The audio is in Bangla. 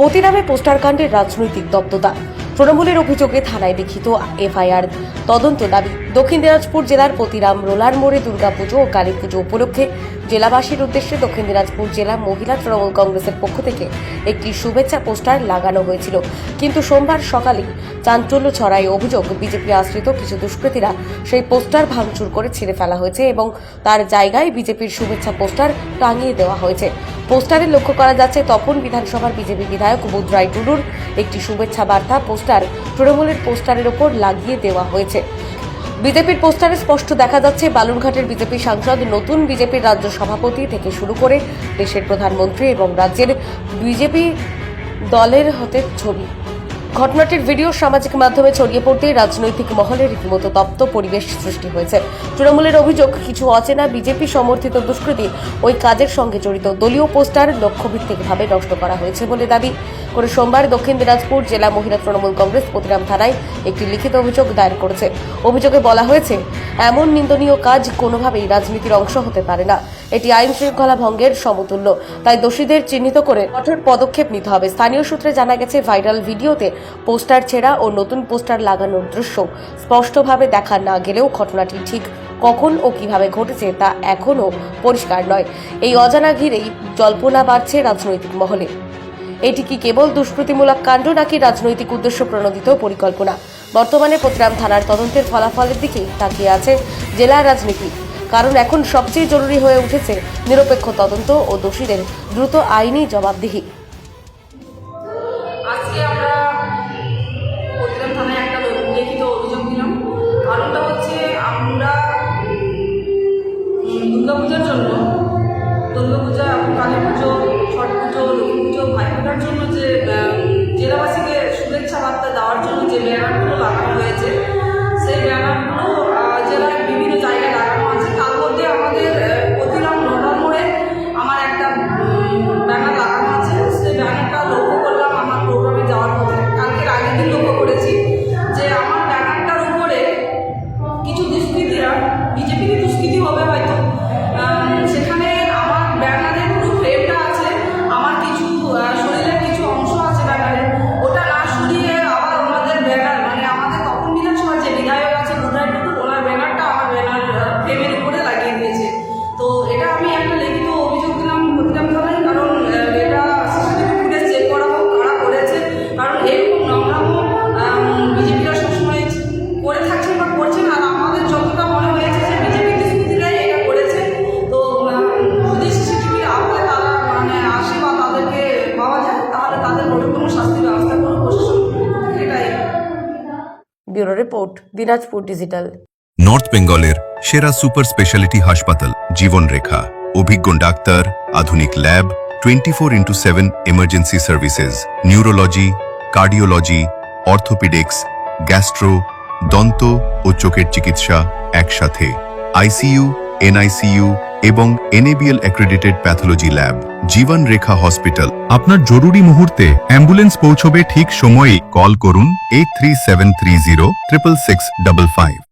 প্রতিনামে পোস্টার কাণ্ডের রাজনৈতিক দপ্ততা তৃণমূলের অভিযোগে থানায় লিখিত এফআইআর তদন্ত দাবি দক্ষিণ দিনাজপুর জেলার প্রতিরাম রোলার মোড়ে দুর্গাপুজো ও কালী পুজো উপলক্ষে জেলাবাসীর উদ্দেশ্যে দক্ষিণ দিনাজপুর জেলা মহিলা তৃণমূল কংগ্রেসের পক্ষ থেকে একটি শুভেচ্ছা পোস্টার লাগানো হয়েছিল। কিন্তু সোমবার সকালে চাঞ্চল্য ছড়ায় অভিযোগ বিজেপি আশ্রিত কিছু দুষ্কৃতীরা সেই পোস্টার ভাঙচুর করে ছিঁড়ে ফেলা হয়েছে এবং তার জায়গায় বিজেপির শুভেচ্ছা পোস্টার টাঙিয়ে দেওয়া হয়েছে। পোস্টারে লক্ষ্য করা যাচ্ছে, তপন বিধানসভার বিজেপি বিধায়ক বুধ রায় টুডুর একটি শুভেচ্ছা বার্তা পোস্টার তৃণমূলের পোস্টারের ওপর লাগিয়ে দেওয়া হয়েছে। বিজেপির পোস্টারে স্পষ্ট দেখা যাচ্ছে, বালুরঘাটের বিজেপি সাংসদ, নতুন বিজেপির রাজ্য সভাপতি থেকে শুরু করে দেশের প্রধানমন্ত্রী এবং রাজ্যের বিজেপি দলের হতে ছবি। ঘটনাটির ভিডিও সামাজিক মাধ্যমে ছড়িয়ে পড়তে রাজনৈতিক মহলে রীতিমতো তপ্ত পরিবেশ সৃষ্টি হয়েছে। তৃণমূলের অভিযোগ, কিছু অচেনা বিজেপি সমর্থিত দুষ্কৃতী ওই কাজের সঙ্গে জড়িত। দলীয় পোস্টার লক্ষ্যভিত্তিকভাবে নষ্ট করা হয়েছে বলে দাবি। করে সোমবার দক্ষিণ দিনাজপুর জেলা মহিলা তৃণমূল কংগ্রেস প্রতিরাম থানায় একটি লিখিত অভিযোগ দায়ের করেছে। অভিযোগে বলা হয়েছে এমন নিন্দনীয় কাজ কোনোভাবেই রাজনীতির অংশ হতে পারে না। এটি আইন শৃঙ্খলা ভঙ্গের সমতুল্য। তাই দোষীদের চিহ্নিত করে কঠোর পদক্ষেপ নিতে হবে। স্থানীয় সূত্রে জানা গেছে, ভাইরাল ভিডিওতে পোস্টার ছেঁড়া ও নতুন পোস্টার লাগানোর দৃশ্য স্পষ্টভাবে দেখা না গেলেও ঘটনাটি ঠিক কখন ও কীভাবে ঘটেছে তা এখনও পরিষ্কার নয়। এই অজানা ঘিরেই জল্পনা বাড়ছে রাজনৈতিক মহলে। এটি কি কেবল দুষ্কৃতিমূলক কাণ্ড নাকি রাজনৈতিক উদ্দেশ্য প্রণোদিত পরিকল্পনা? বর্তমানে প্রতিরাম থানার তদন্তের ফলাফলের দিকেই তাকিয়ে আছে জেলার রাজনীতি। কারণ এখন সবচেয়ে জরুরি হয়ে উঠেছে নিরপেক্ষ তদন্ত ও দোষীদের দ্রুত আইনি জবাবদিহি। দুর্গাপূজার জন্য, দুর্গাপূজা, কালী পুজো, ছট পুজো, লক্ষ্মী পুজো, ভাইফোঁটার জন্য যে и ќе биде постидило бебето. Bureau report, Dinajpur digital. North বেঙ্গলের সেরা সুপার স্পেশালিটি হাসপাতাল জীবনরেখা অভিজ্ঞ ডাক্তার, আধুনিক lab twenty four into seven emergency services neurology cardiology orthopaedics gastro দন্ত ও চোখের চিকিৎসা একসাথে। আইসিইউ এনআইসিইউ এবং NABL accredited pathology lab Jiban Rekha hospital. আপনার জরুরি মুহূর্তে অ্যাম্বুলেন্স পৌঁছবে ঠিক সময়ে কল করুন eight three seven three zero triple six double five.